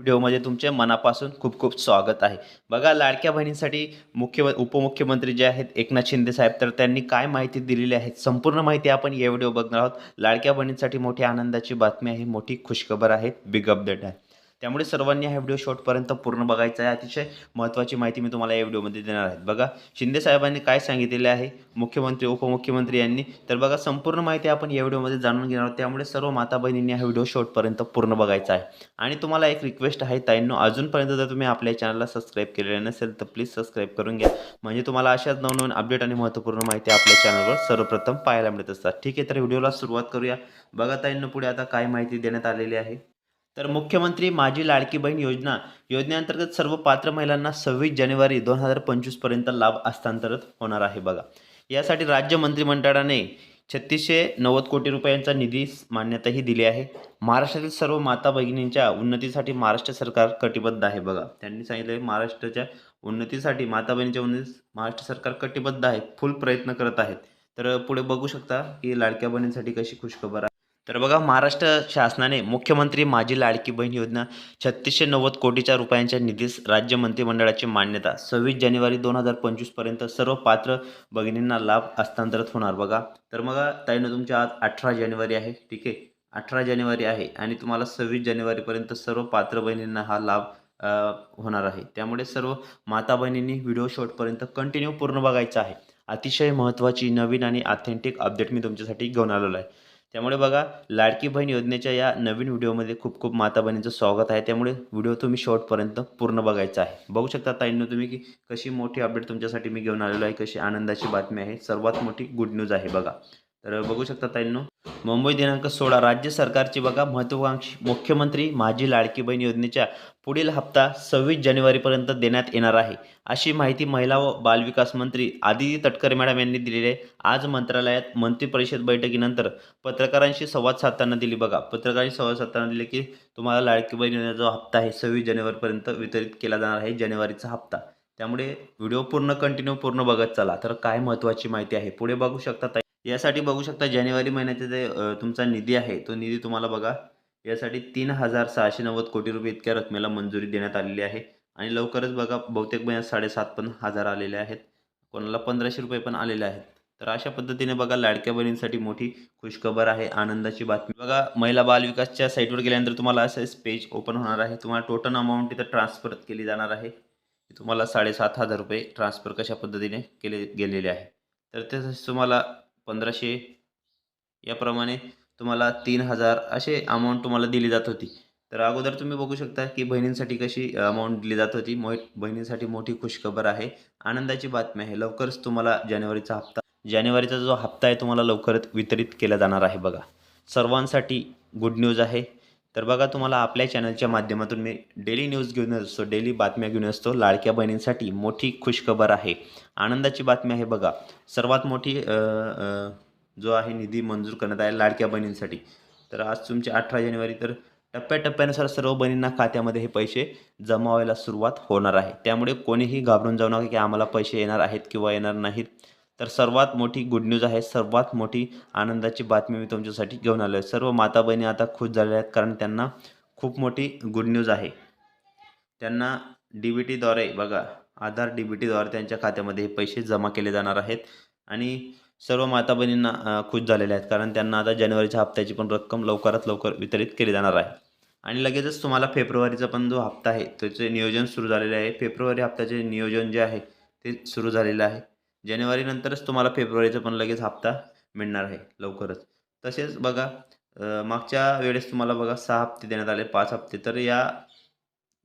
व्हिडिओमध्ये तुमचे मनापासून खूप खूप स्वागत आहे. बघा लाडक्या बहिणींसाठी मुख्य उपमुख्यमंत्री जे आहेत एकनाथ शिंदे साहेब तर त्यांनी काय माहिती दिलेली आहे? संपूर्ण माहिती आपण या व्हिडिओ बघणार आहोत. लाडक्या बहिणींसाठी मोठी आनंदाची बातमी आहे मोठी खुशखबर आहे. बिग अपडेट आहे त्यामुळे सर्वांनी हा व्हिडिओ शॉर्टपर्यंत पूर्ण बघायचा आहे. अतिशय महत्त्वाची माहिती मी तुम्हाला या व्हिडिओमध्ये देणार आहे. बघा शिंदे साहेबांनी काय सांगितलेले आहे? मुख्यमंत्री उपमुख्यमंत्री यांनी. तर बघा संपूर्ण माहिती आपण या व्हिडिओमध्ये जाणून घेणार आहोत. त्यामुळे सर्व माता बहिणींनी हा व्हिडिओ शॉर्टपर्यंत पूर्ण बघायचा आहे. आणि तुम्हाला एक रिक्वेस्ट आहे ताईंनो अजूनपर्यंत जर तुम्ही आपल्या चॅनलला सबस्क्राईब केलेलं नसेल तर प्लीज सबस्क्राईब करून घ्या. म्हणजे तुम्हाला अशाच नवनवीन अपडेट आणि महत्त्वपूर्ण माहिती आपल्या चॅनलवर सर्वप्रथम पाहायला मिळत असतात. ठीक आहे तर व्हिडिओला सुरुवात करूया. बघा ताईंनो पुढे आता काय माहिती देण्यात आलेली आहे? तर मुख्यमंत्री माझी लाडकी बहीण योजना योजनेअंतर्गत सर्व पात्र महिलांना सव्वीस जानेवारी दोन हजार पंचवीसपर्यंत लाभ हस्तांतरित होणार आहे बघा. यासाठी राज्य मंत्रिमंडळाने छत्तीसशे नव्वद कोटी रुपयांचा निधी मान्यताही दिली आहे. महाराष्ट्रातील सर्व माता भगिनींच्या उन्नतीसाठी महाराष्ट्र सरकार कटिबद्ध आहे बघा. त्यांनी सांगितलं महाराष्ट्राच्या उन्नतीसाठी माता बहिणीच्या उन्नती महाराष्ट्र सरकार कटिबद्ध आहे फुल प्रयत्न करत आहेत. तर पुढे बघू शकता की लाडक्या बहिणींसाठी कशी खुशखबर आहे. तर बघा महाराष्ट्र शासनाने मुख्यमंत्री माझी लाडकी बहीण योजना छत्तीसशे नव्वद कोटीच्या रुपयांच्या निधीस राज्य मंत्रिमंडळाची मान्यता सव्वीस जानेवारी दोन हजार पंचवीसपर्यंत सर्व पात्र भगिनींना लाभ हस्तांतरित होणार बघा. तर मग ताईनं तुमच्या आज अठरा जानेवारी आहे ठीक आहे? अठरा जानेवारी आहे आणि तुम्हाला सव्वीस जानेवारीपर्यंत सर्व पात्र बहिणींना हा लाभ होणार आहे. त्यामुळे सर्व माता बहिणींनी व्हिडिओ शॉटपर्यंत कंटिन्यू पूर्ण बघायचा आहे. अतिशय महत्त्वाची नवीन आणि ऑथेंटिक अपडेट मी तुमच्यासाठी घेऊन आलेलो आहे. त्यामुळे बघा लाडकी बहीण योजनेच्या या नवीन व्हिडिओमध्ये खूप खूप माता बहिणींचं स्वागत आहे. त्यामुळे व्हिडिओ तुम्ही शॉर्टपर्यंत पूर्ण बघायचा आहे. बघू शकता ताईंनो तुम्ही की कशी मोठी अपडेट तुमच्यासाठी मी घेऊन आलेलो आहे कशी आनंदाची बातमी आहे. सर्वात मोठी गुड न्यूज आहे बघा. तर बघू शकता ताईंनो मुंबई दिनांक सोळा. राज्य सरकारची बघा महत्त्वाकांक्षी मुख्यमंत्री माझी लाडकी बहीण योजनेच्या पुढील हप्ता सव्वीस जानेवारीपर्यंत देण्यात येणार आहे. अशी माहिती महिला व बालविकास मंत्री आदिती तटकरे मॅडम यांनी दिलेली आहे. आज मंत्रालयात मंत्रिपरिषद बैठकीनंतर पत्रकारांशी संवाद साधताना दिली बघा. पत्रकारांशी संवाद साधताना दिले की तुम्हाला लाडकी बहीण योजनेचा जो हप्ता आहे सव्वीस जानेवारीपर्यंत वितरित केला जाणार आहे जानेवारीचा हप्ता. त्यामुळे व्हिडिओ पूर्ण कंटिन्यू पूर्ण बघत चला. तर काय महत्त्वाची माहिती आहे? पुढे बघू शकता यासाठी बघू शकता जानेवारी महिन्याचा जे तुमचा निधी आहे तो निधी तुम्हाला बघा यासाठी तीन हजार सहाशे नव्वद कोटी रुपये इतक्या रकमेला मंजुरी देण्यात आलेली आहे. आणि लवकरच बघा बहुतेक महिन्यात साडेसात पण हजार आलेले आहेत. कोणाला पंधराशे रुपये पण आलेले आहेत. तर अशा पद्धतीने बघा लाडक्या बहिणींसाठी मोठी खुशखबर आहे आनंदाची बातमी. बघा महिला बाल विकासच्या साईटवर गेल्यानंतर तुम्हाला असं पेज ओपन होणार आहे. तुम्हाला टोटल अमाऊंट तिथं ट्रान्सफर केली जाणार आहे. तुम्हाला साडेसात हजार रुपये ट्रान्सफर कशा पद्धतीने केले गेलेले आहे. तर त्यासाठी तुम्हाला पंधराशे याप्रमाणे तुम्हाला तीन हजार असे अमाऊंट तुम्हाला दिली जात होती. तर अगोदर तुम्ही बघू शकता की बहिणींसाठी कशी अमाऊंट दिली जात होती. मो बहिणींसाठी मोठी खुशखबर आहे. आनंदाची बातमी आहे. लवकरच तुम्हाला जानेवारीचा हप्ता जानेवारीचा जो हप्ता आहे तुम्हाला लवकरच वितरित केला जाणार आहे बघा. सर्वांसाठी गुड न्यूज आहे. तर बघा तुम्हाला आपल्या चॅनलच्या माध्यमातून मी डेली न्यूज घेऊन येत असतो डेली बातम्या घेऊन असतो. लाडक्या बहिणींसाठी मोठी खुशखबर आहे. आनंदाची बातमी आहे बघा. सर्वात मोठी जो आहे निधी मंजूर करण्यात आहे लाडक्या बहिणींसाठी. तर आज तुमची अठरा जानेवारी तर टप्प्याटप्प्यानुसार सर्व बहिणींना खात्यामध्ये हे पैसे जमा व्हायला सुरुवात होणार आहे. त्यामुळे कोणीही घाबरून जाऊ नका की आम्हाला पैसे येणार आहेत किंवा येणार नाहीत. तर सर्वात मोठी गुड न्यूज आहे सर्वात मोठी आनंदाची बातमी मी तुमच्यासाठी घेऊन आलो आहे सर्व माता बहिणी आता खुश झालेल्या आहेत कारण त्यांना खूप मोठी गुड न्यूज आहे. त्यांना डी बी टीद्वारे बघा आधार डी बी टीद्वारे त्यांच्या खात्यामध्ये हे पैसे जमा केले जाणार आहेत आणि सर्व माता बहिणींना खुश झालेल्या आहेत कारण त्यांना आता जानेवारीच्या हप्त्याची पण रक्कम लवकरात लवकर वितरित केली जाणार आहे. आणि लगेचच तुम्हाला फेब्रुवारीचा पण जो हप्ता आहे त्याचे नियोजन सुरू झालेले आहे. फेब्रुवारी हप्त्याचे नियोजन जे आहे ते सुरू झालेलं आहे. जानेवारीनंतरच तुम्हाला फेब्रुवारीचा पण लगेच हप्ता मिळणार आहे लवकरच. तसेच बघा मागच्या वेळेस तुम्हाला बघा सहा हप्ते देण्यात आले पाच हप्ते. तर या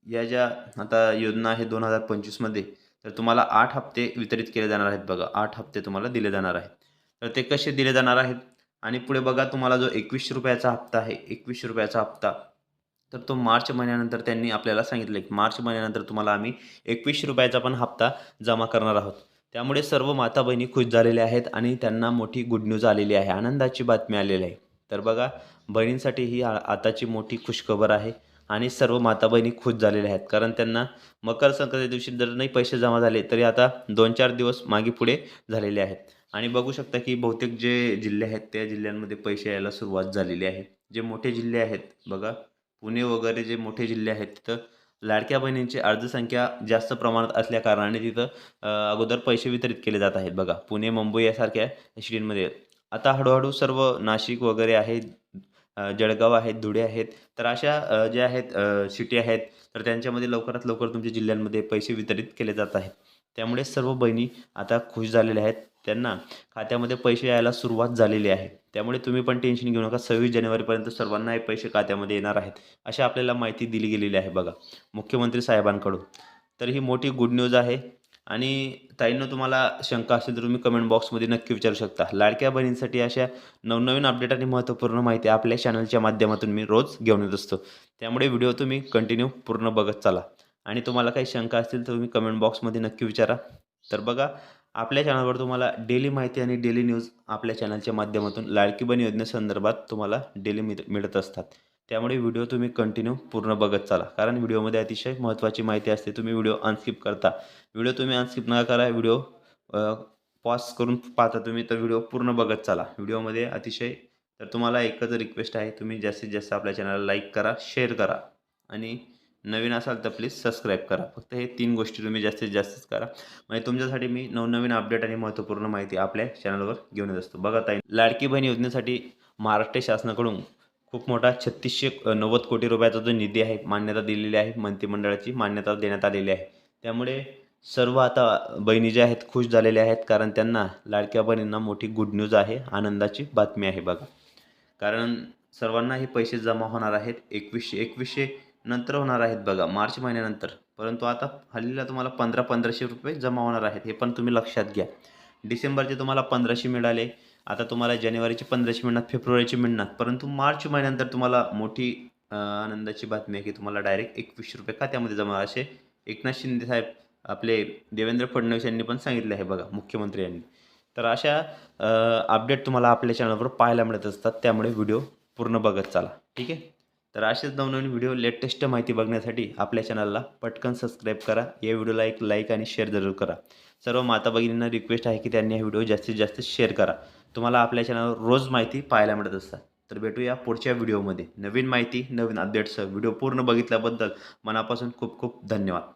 या ज्या आता योजना आहे दोन हजार पंचवीसमध्ये तर तुम्हाला आठ हप्ते वितरित केले जाणार आहेत बघा. आठ हप्ते तुम्हाला दिले जाणार आहेत. तर ते कसे दिले जाणार आहेत? आणि पुढे बघा तुम्हाला जो एकवीसशे रुपयाचा हप्ता आहे एकवीसशे रुपयाचा हप्ता तर तो मार्च महिन्यानंतर त्यांनी आपल्याला सांगितलं. की मार्च महिन्यानंतर तुम्हाला आम्ही एकवीसशे रुपयाचा पण हप्ता जमा करणार आहोत. त्यामुळे सर्व माता बहिणी खुश झालेल्या आहेत आणि त्यांना मोठी गुड न्यूज आलेली आहे आनंदाची बातमी आलेली आहे. तर बघा बहिणींसाठी ही आ- आताची मोठी खुशखबर आहे आणि सर्व माता बहिणी खुश झालेल्या आहेत. कारण त्यांना मकर संक्रांती दिवशी जर नाही पैसे जमा झाले तरी आता दोन चार दिवस मागे पुढे झालेले आहेत. आणि बघू शकता की बहुतेक जे जिल्हे आहेत त्या जिल्ह्यांमध्ये पैसे यायला सुरुवात झालेली आहे. जे मोठे जिल्हे आहेत बघा पुणे वगैरे जे मोठे जिल्हे आहेत तिथं लाडक्या बहिणींची अर्जसंख्या जास्त प्रमाणात असल्याकारणाने तिथं अगोदर पैसे वितरित केले जात आहेत. बघा पुणे मुंबई यासारख्या सिटींमध्ये आता हळूहळू सर्व नाशिक वगैरे आहेत जळगाव आहेत धुळे आहेत. तर अशा ज्या आहेत सिटी आहेत तर त्यांच्यामध्ये लवकरात लवकर तुमच्या जिल्ह्यांमध्ये पैसे वितरित केले जात आहेत. त्यामुळे सर्व बहिणी आता खुश झालेल्या आहेत. त्यांना खात्यामध्ये पैसे यायला सुरुवात झालेली आहे. त्यामुळे तुम्ही पण टेन्शन घेऊ नका. सव्वीस जानेवारीपर्यंत सर्वांना हे पैसे खात्यामध्ये येणार आहेत. अशी आपल्याला माहिती दिली गेलेली आहे बघा. मुख्यमंत्री साहेबांकडून. तर ही मोठी गुड न्यूज आहे. आणि ताईंनं तुम्हाला शंका असेल तर तुम्ही कमेंट बॉक्समध्ये नक्की विचारू शकता. लाडक्या बहिणींसाठी अशा नवनवीन अपडेट आणि महत्त्वपूर्ण माहिती आपल्या चॅनलच्या माध्यमातून मी रोज घेऊन येत असतो. त्यामुळे व्हिडिओ तुम्ही कंटिन्यू पूर्ण बघत चाला. आणि तुम्हाला काही शंका असतील तर तुम्ही कमेंट बॉक्समध्ये नक्की विचारा. तर बघा आपल्या चॅनलवर तुम्हाला डेली माहिती आणि डेली न्यूज आपल्या चॅनलच्या माध्यमातून लाडकी बन योजनेसंदर्भात तुम्हाला डेली मिळ मिळत असतात. त्यामुळे व्हिडिओ तुम्ही कंटिन्यू पूर्ण बघत चाला. कारण व्हिडिओमध्ये अतिशय महत्त्वाची माहिती असते तुम्ही व्हिडिओ अनस्किप करता. व्हिडिओ तुम्ही अनस्किप न करा व्हिडिओ पॉज करून पाहता तुम्ही तर व्हिडिओ पूर्ण बघत चाला. व्हिडिओमध्ये अतिशय तर तुम्हाला एकच रिक्वेस्ट आहे तुम्ही जास्तीत जास्त आपल्या चॅनलला लाईक करा शेअर करा. आणि नवीन असाल तर प्लीज सबस्क्राईब करा. फक्त हे तीन गोष्टी तुम्ही जास्तीत जास्तच करा. म्हणजे तुमच्यासाठी मी नवनवीन अपडेट आणि महत्त्वपूर्ण माहिती आपल्या चॅनलवर घेऊन येत असतो. बघा ताई लाडकी बहीण योजनेसाठी महाराष्ट्र शासनाकडून खूप मोठा छत्तीसशे नव्वद कोटी रुपयाचा जो निधी आहे मान्यता दिलेली आहे मंत्रिमंडळाची मान्यता देण्यात आलेली आहे. त्यामुळे सर्व आता बहिणी ज्या आहेत खुश झालेल्या आहेत कारण त्यांना लाडक्या बहिणींना मोठी गुड न्यूज आहे आनंदाची बातमी आहे बघा. कारण सर्वांना हे पैसे जमा होणार आहेत. एकवीसशे एकवीसशे नंतर होणार आहेत बघा मार्च महिन्यानंतर. परंतु आता हल्लीला तुम्हाला पंधरा पंधराशे रुपये जमा होणार आहेत हे पण तुम्ही लक्षात घ्या. डिसेंबरचे तुम्हाला पंधराशे मिळाले आता तुम्हाला जानेवारीचे पंधराशे मिळणार फेब्रुवारीचे मिळणार. परंतु मार्च महिन्यानंतर तुम्हाला मोठी आनंदाची बातमी आहे की तुम्हाला डायरेक्ट एकवीसशे रुपये खात्यामध्ये जमा असे एकनाथ शिंदे साहेब आपले देवेंद्र फडणवीस यांनी पण सांगितले आहे बघा मुख्यमंत्री यांनी. तर अशा अपडेट तुम्हाला आपल्या चॅनलवर पाहायला मिळत असतात त्यामुळे व्हिडिओ पूर्ण बघत चाला. ठीक आहे? तर असेच नवनवीन व्हिडिओ लेटेस्ट माहिती बघण्यासाठी आपल्या चॅनलला पटकन सबस्क्राईब करा. या व्हिडिओला एक लाईक आणि शेअर जरूर करा. सर्व माता भगिनींना रिक्वेस्ट आहे की त्यांनी हा व्हिडिओ जास्तीत जास्त शेअर करा. तुम्हाला आपल्या चॅनलवर रोज माहिती पाहायला मिळत असतात. तर भेटूया पुढच्या व्हिडिओमध्ये. नवीन माहिती नवीन अपडेट्ससह व्हिडिओ पूर्ण बघितल्याबद्दल मनापासून खूप खूप धन्यवाद.